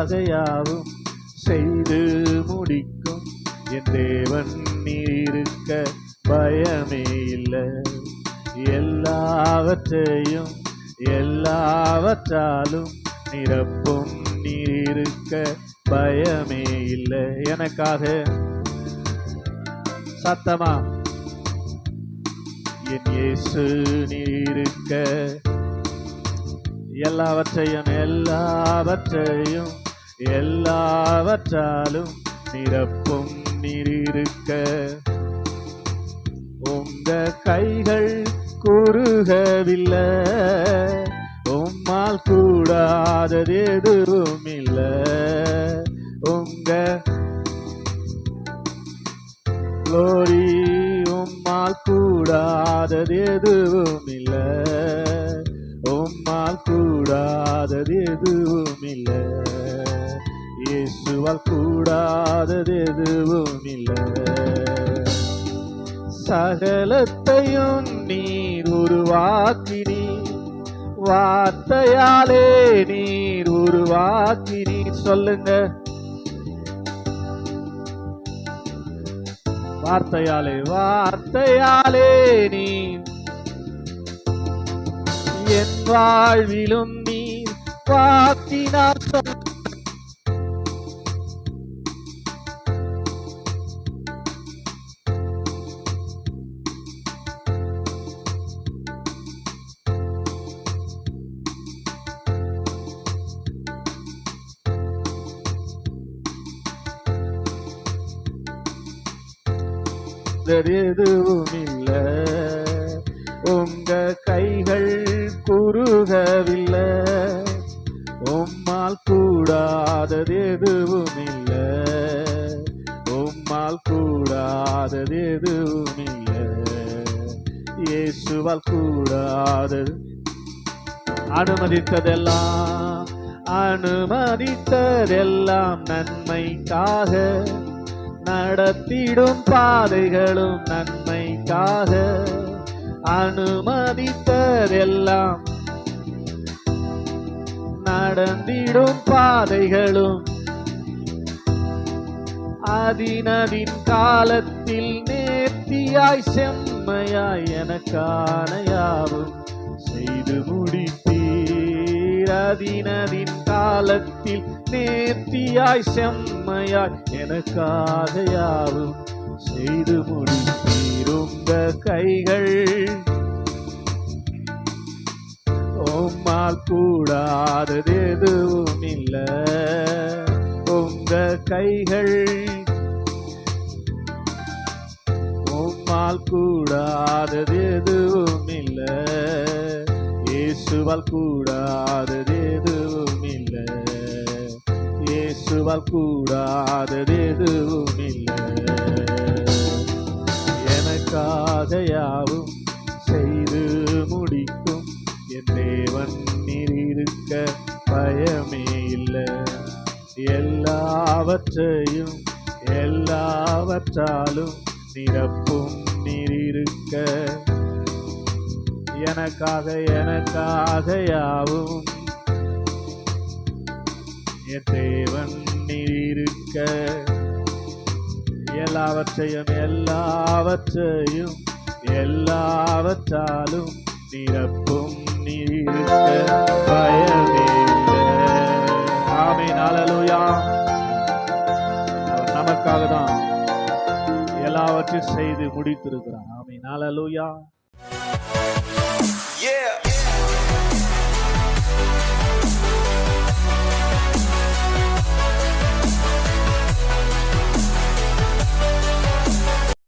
எனக்காக யாவும் செய்து முடிக்கும். என் தேவன் நீர் இருக்க பயமே இல்லை. எல்லாவற்றையும் எல்லாவற்றாலும் நிரப்பும் நீர் இருக்க பயமே இல்லை. எனக்காக சத்தமா? என் இயேசு நீருக்க இருக்க எல்லாவற்றையும் எல்லாவற்றையும் எல்லாவற்றாலும் நிரப்பும் நீரிருக்க. உங்க கைகள் குறுகவில்லை. உம்மால் கூடாதது எதுவும் இல்லை உங்க லோரி உம்மால் கூடாதது எதுவும் இல்லை நம்மால் கூடாதது எதுவும் இல்லை இயேசுவால் கூடாதது எதுவும் இல்லை சகலத்தையும் நீர் உருவாக்கினீர். வார்த்தையாலே நீர் உருவாக்கினீர். சொல்லுங்க. வார்த்தையாலே வார்த்தையாலே நீர் என் வாழ்விலும் நீ வாக்கினார் எதுவும் இல்லை. உங்க கைகள் உருகவில்லை. உம்மால் கூடாதது எதுவும் இல்லை உம்மால் கூடாதது எதுவும் இல்லை இயேசுவால் கூடாதது. அனுமதித்ததெல்லாம் அனுமதித்ததெல்லாம் நன்மைக்காக நடத்திடும் பாதைகளும் நன்மைக்காக அனுமதித்ததெல்லாம் நடந்திடும் பாதைகளும். அதினதின் காலத்தில் நேர்த்தியாய் செம்மையாய் எனக்கான யாவும் செய்து முடித்தீர். அதினதின் காலத்தில் நேர்த்தியாய் செம்மையாய் எனக்காக யாவும் செய்து முடித்தீர். உங்க கைகள் உம்மால் கூடாதது எதுவும் இல்லை. உங்க கைகள் உம்மால் கூடாதது எதுவும் இல்லை. இயேசுவால் கூடாதது எதுவும் இல்லை. இயேசுவால் கூடாதது எதுவும் இல்லை. எனக்காக யாவும் என் தேவன் நீர் இருக்க பயமே இல்லை. எல்லாவற்றையும் எல்லாவற்றாலும் நிரப்பும் நீரிருக்க. எனக்காக எனக்காக யாவும் என் தேவன் நீரிருக்க. எல்லாவற்றையும் எல்லாவற்றையும் எல்லாவற்றாலும் நிரப்பும் இருக்க பயமே இல்லை அவர் நமக்காக தான் எல்லாவற்றையும் செய்து முடித்திருக்கிறார். ஆமென். நாளலூயா Yeah.